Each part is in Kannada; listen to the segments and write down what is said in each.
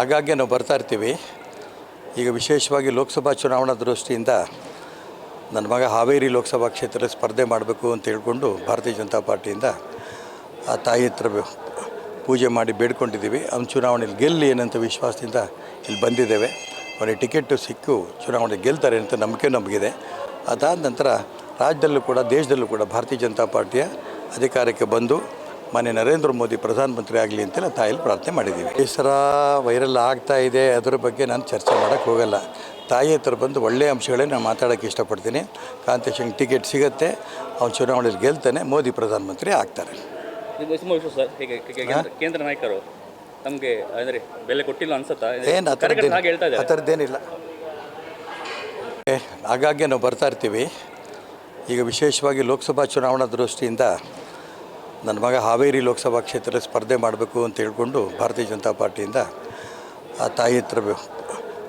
ಆಗಾಗ್ಗೆ ನಾವು ಬರ್ತಾ ಇರ್ತೀವಿ. ಈಗ ವಿಶೇಷವಾಗಿ ಲೋಕಸಭಾ ಚುನಾವಣಾ ದೃಷ್ಟಿಯಿಂದ ನನ್ನ ಮಗ ಹಾವೇರಿ ಲೋಕಸಭಾ ಕ್ಷೇತ್ರದಲ್ಲಿ ಸ್ಪರ್ಧೆ ಮಾಡಬೇಕು ಅಂತ ಹೇಳಿಕೊಂಡು ಭಾರತೀಯ ಜನತಾ ಪಾರ್ಟಿಯಿಂದ ಆ ತಾಯಿ ಹತ್ರ ಪೂಜೆ ಮಾಡಿ ಬೇಡ್ಕೊಂಡಿದ್ದೀವಿ. ಅವ್ನು ಚುನಾವಣೆಯಲ್ಲಿ ಗೆಲ್ಲಿ ಏನಂತ ವಿಶ್ವಾಸದಿಂದ ಇಲ್ಲಿ ಬಂದಿದ್ದೇವೆ. ಅವನಿಗೆ ಟಿಕೆಟು ಸಿಕ್ಕು, ಚುನಾವಣೆ ಗೆಲ್ತಾರೆ ಅಂತ ನಂಬಿಕೆ ನಮಗಿದೆ. ಅದಾದ ನಂತರ ರಾಜ್ಯದಲ್ಲೂ ಕೂಡ, ದೇಶದಲ್ಲೂ ಕೂಡ ಭಾರತೀಯ ಜನತಾ ಪಾರ್ಟಿಯ ಅಧಿಕಾರಕ್ಕೆ ಬಂದು ಮಾನ್ಯ ನರೇಂದ್ರ ಮೋದಿ ಪ್ರಧಾನಮಂತ್ರಿ ಆಗಲಿ ಅಂತೆಲ್ಲ ತಾಯಿಲಿ ಪ್ರಾರ್ಥನೆ ಮಾಡಿದ್ದೀವಿ. ಹೆಸರ ವೈರಲ್ ಆಗ್ತಾ ಇದೆ ಅದರ ಬಗ್ಗೆ ನಾನು ಚರ್ಚೆ ಮಾಡೋಕ್ಕೆ ಹೋಗಲ್ಲ. ತಾಯಿ ಹತ್ರ ಬಂದು ಒಳ್ಳೆಯ ಅಂಶಗಳೇ ನಾನು ಮಾತಾಡೋಕ್ಕೆ ಇಷ್ಟಪಡ್ತೀನಿ. ಕಾಂತೇಶನ್ ಟಿಕೆಟ್ ಸಿಗುತ್ತೆ ಅವ್ನು ಚುನಾವಣೆಯಲ್ಲಿ ಗೆಲ್ತಾನೆ ಮೋದಿ ಪ್ರಧಾನಮಂತ್ರಿ ಆಗ್ತಾರೆ. ಸರ್ ಹೀಗೆ ಕೇಂದ್ರ- ನಾಯಕರು ನಮಗೆ ಅಂದರೆ ಬೆಲೆ ಕೊಟ್ಟಿಲ್ಲ ಅನ್ಸುತ್ತಾ? ಏನು ಆ ಥರದ್ದೇನು ಆ ಥರದ್ದೇನಿಲ್ಲ. ಆಗಾಗ್ಗೆ ನಾವು ಬರ್ತಾ ಇರ್ತೀವಿ. ಈಗ ವಿಶೇಷವಾಗಿ ಲೋಕಸಭಾ ಚುನಾವಣಾ ದೃಷ್ಟಿಯಿಂದ ನನ್ನ ಮಗ ಹಾವೇರಿ ಲೋಕಸಭಾ ಕ್ಷೇತ್ರದಲ್ಲಿ ಸ್ಪರ್ಧೆ ಮಾಡಬೇಕು ಅಂತ ಹೇಳ್ಕೊಂಡು ಭಾರತೀಯ ಜನತಾ ಪಾರ್ಟಿಯಿಂದ ಆ ತಾಯಿ ಹತ್ರ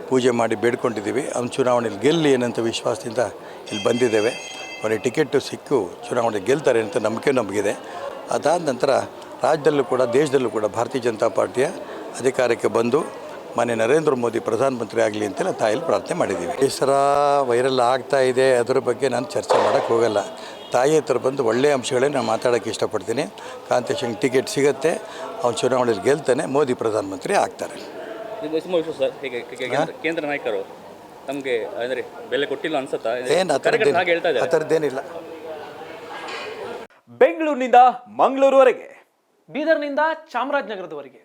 ಪೂಜೆ ಮಾಡಿ ಬೇಡ್ಕೊಂಡಿದ್ದೀವಿ. ಅವ್ನು ಚುನಾವಣೆಯಲ್ಲಿ ಗೆಲ್ಲಿ ಏನಂತ ವಿಶ್ವಾಸದಿಂದ ಇಲ್ಲಿ ಬಂದಿದ್ದೇವೆ. ಅವನಿಗೆ ಟಿಕೆಟು ಸಿಕ್ಕು, ಚುನಾವಣೆ ಗೆಲ್ತಾರೆ ಅಂತ ನಂಬಿಕೆ ನಮಗಿದೆ. ಅದಾದ ನಂತರ ರಾಜ್ಯದಲ್ಲೂ ಕೂಡ, ದೇಶದಲ್ಲೂ ಕೂಡ ಭಾರತೀಯ ಜನತಾ ಪಾರ್ಟಿಯ ಅಧಿಕಾರಕ್ಕೆ ಬಂದು ಮಾನ್ಯ ನರೇಂದ್ರ ಮೋದಿ ಪ್ರಧಾನಮಂತ್ರಿ ಆಗಲಿ ಅಂತೆಲ್ಲ ತಾಯಿಲಿ ಪ್ರಾರ್ಥನೆ ಮಾಡಿದ್ದೀವಿ. ಸರ ವೈರಲ್ ಆಗ್ತಾ ಇದೆ ಅದರ ಬಗ್ಗೆ ನಾನು ಚರ್ಚೆ ಮಾಡೋಕ್ಕೆ ಹೋಗಲ್ಲ. ತಾಯಿ ಹತ್ರ ಬಂದು ಒಳ್ಳೆಯ ಅಂಶಗಳೇ ನಾನು ಮಾತಾಡೋಕ್ಕೆ ಇಷ್ಟಪಡ್ತೀನಿ. ಕಾಂತೇಶಂಗೆ ಟಿಕೆಟ್ ಸಿಗುತ್ತೆ ಅವ್ನು ಚುನಾವಣೆಯಲ್ಲಿ ಗೆಲ್ತಾನೆ ಮೋದಿ ಪ್ರಧಾನಮಂತ್ರಿ ಆಗ್ತಾರೆ. ಸರ್? ಹೀಗೆ ಕೇಂದ್ರ- ನಾಯಕರು ನಮಗೆ ಅಂದರೆ ಬೆಲೆ ಕೊಟ್ಟಿಲ್ಲ ಅನ್ಸುತ್ತಾ? ಏನು ಆ ಥರದ್ದೇನು ಆ ಥರದ್ದೇನಿಲ್ಲ. ಬೆಂಗಳೂರಿನಿಂದ ಮಂಗಳೂರುವರೆಗೆ ಬೀದರ್ನಿಂದ ಚಾಮರಾಜನಗರದವರೆಗೆ.